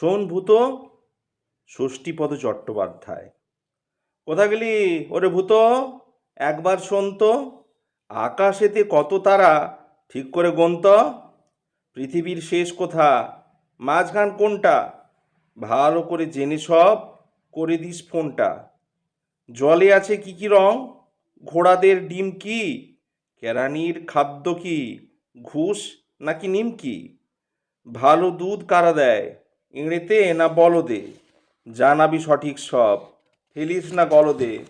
শোন ভূত, ষষ্ঠীপদ চট্টোপাধ্যায়। কোথা গেলি? ওরে ভূত, একবার শোন তো, আকাশেতে কত তারা, ঠিক করে গন্ত পৃথিবীর শেষ কোথা, মাঝখান কোনটা? ভালো করে জেনে সব, করে দিস ফোনটা। জলে আছে কি কি রং? ঘোড়াদের ডিম কি? কেরানির খাদ্য কি? ঘুষ নাকি নিমকি ভালো দুধ কারা দেয়? ইংরেতে না বলদে? জানাবি সঠিক সব। ফেলিস না গলদে।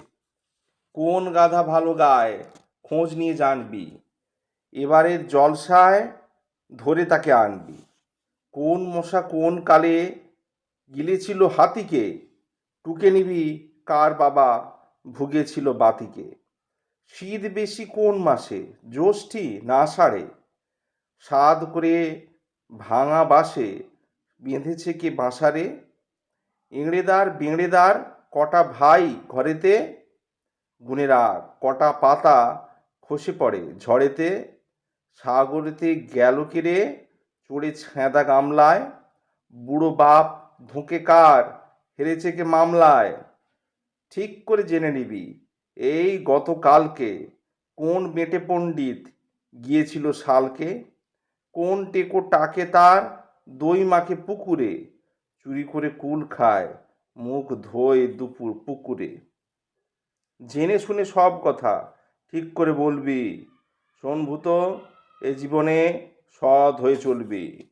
কোন গাধা ভালো গায়, খোঁজ নিয়ে জানবি। এবারের জলসায় ধরে তাকে আনবি। কোন মশা কোন কালে গিলেছিল হাতিকে? টুকে নিবি কার বাবা ভুগেছিল বাতিকে। শীত বেশি কোন মাসে, জ্যৈষ্ঠী না আষাঢ়ে সাদ করে ভাঙা বাসে বেঁধেছে কে বাঁশারে ইংরেদার বেংড়েদার কটা ভাই ঘরেতে? গুণেরা কটা পাতা খসে পড়ে ঝড়েতে? সাগরেতে গেল কেড়ে চড়ে ছ্যাঁদা গামলায়? বুড়ো বাপ ধুঁকে কার? হেরেছে কে মামলায়? ঠিক করে জেনে নিবি, এই গতকালকে কোন বেটে পণ্ডিত গিয়েছিল শালকে? কোন টেকো টাকে তার দই মাকে পুকুরে, চুরি করে কুল খায়, মুখ ধোয় দুপুর পুকুরে। জেনে শুনে সব কথা ঠিক করে বলবি। সোনভূত এ জীবনে সৎ হয়ে চলবি।